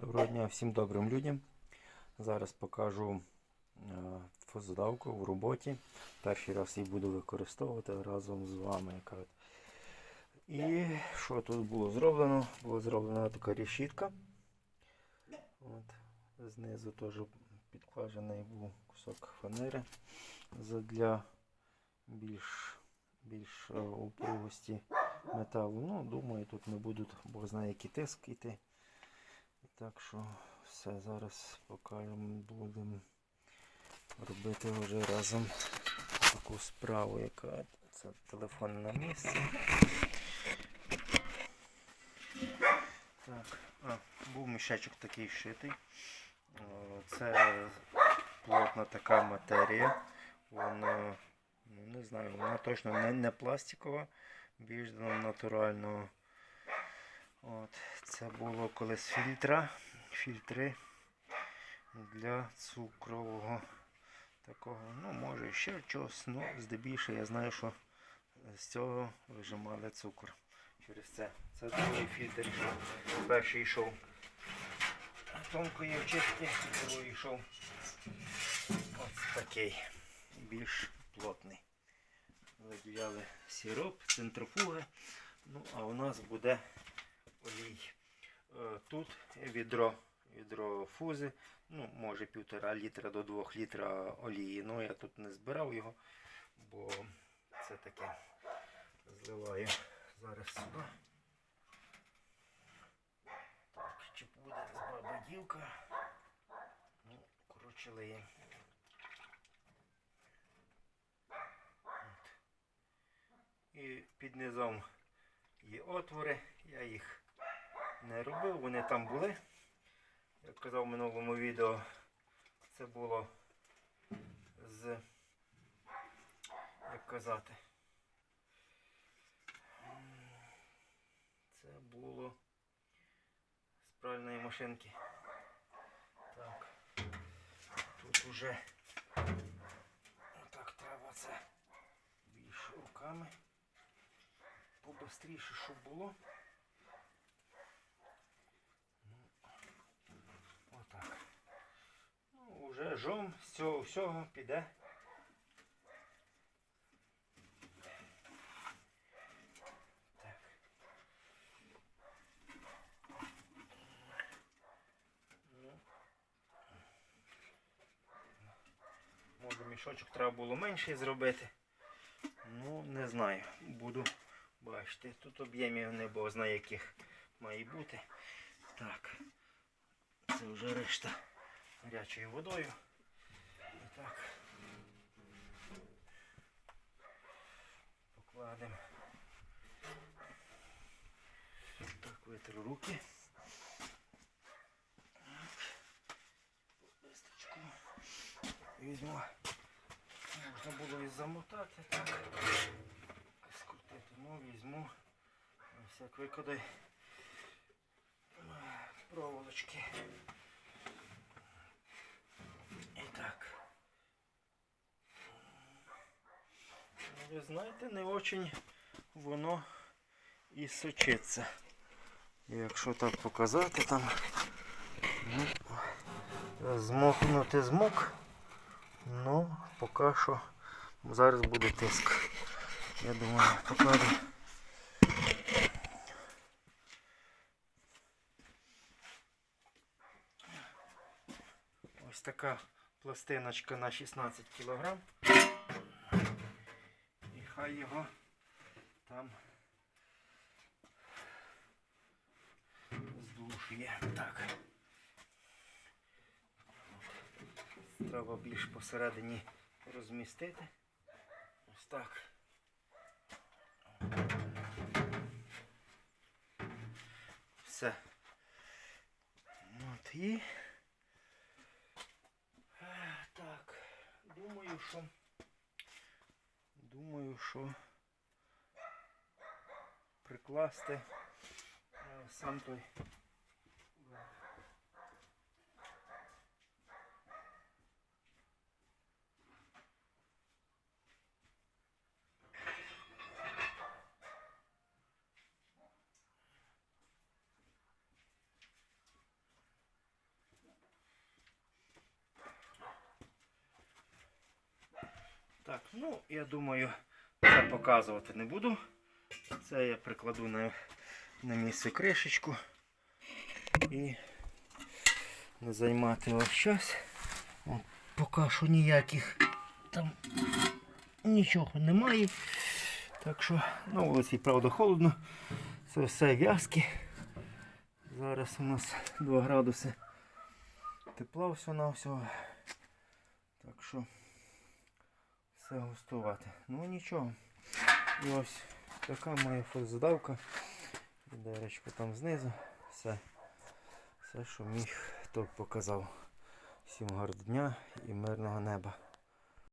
Доброго дня всім добрим людям. Зараз покажу е, фозодавку в роботі. Перший раз її буду використовувати разом з вами. І що тут було зроблено? Була зроблена така решітка. От. Знизу теж підкладений був кусок фанери для більш, більш е, упругості металу. Ну, думаю, тут не будуть, бо знає, який тиск йти. Так що все, зараз покажемо, будемо робити вже разом таку справу, яка це телефон на місці. Так, а, був мішечок такий шитий. Це плотна така матерія. Вона, ну не знаю, вона точно не, не пластикова, більш натурального. От, це було колись фільтра, фільтри для цукрового такого, ну може ще чогось, ну здебільше я знаю, що з цього вижимали цукор через це. Це другий фільтр. Перший йшов тонкої очистки, другий йшов ось такий, більш плотний. Виділяли сироп, центрофуги. Ну, а у нас буде олій. Е, Тут відро, відро фузи, ну, може півтора літра до двох літра олії. Ну, я тут не збирав його, бо це таке зливаю зараз сюди. Так, чи буде з баби дівка? Ну, коротше лиє. І під низом є отвори, я їх не робив, вони там були. Як казав в минулому відео, це було з, як казати, це було з пральної машинки. Так, тут уже отак треба це більше руками побистріше, щоб було. Ну, отак. Ну, вже жом з цього всього піде. Може мішочок треба було менший зробити. Ну, не знаю. Буду бачити. Тут об'ємів не бо знає яких має бути. Так. Це вже решта гарячою водою. І так. Покладемо. Так, витру руки. Так. Візьму. Можна було і замотати, так. Скрутити, ну візьму. Всяк викидай проволочки. І так. Ну, Ви знаєте, не очень воно і сочиться. Якщо так показати там, ну, змокнути змок, ну, поки що зараз буде тиск. Я думаю, покладу. Ось така пластиночка на 16 кг. Хай його там здушує. Так. Треба більш посередині розмістити. Ось так. Все. От і Е, так, думаю, що думаю, що прикласти е, сам той Ну, я думаю, це показувати не буду. Це я прикладу на, на місце кришечку і не займати ваш час. Поки що ніяких там нічого немає. Так що на вулиці, правда, холодно. Це все в'язки. Зараз у нас 2 градуси тепла всього на всього. Так що все густувати. Ну нічого. І ось така моя фотозадавка. Деречко там знизу. Все. Все, що міг, то показав. Всім гарного дня і мирного неба.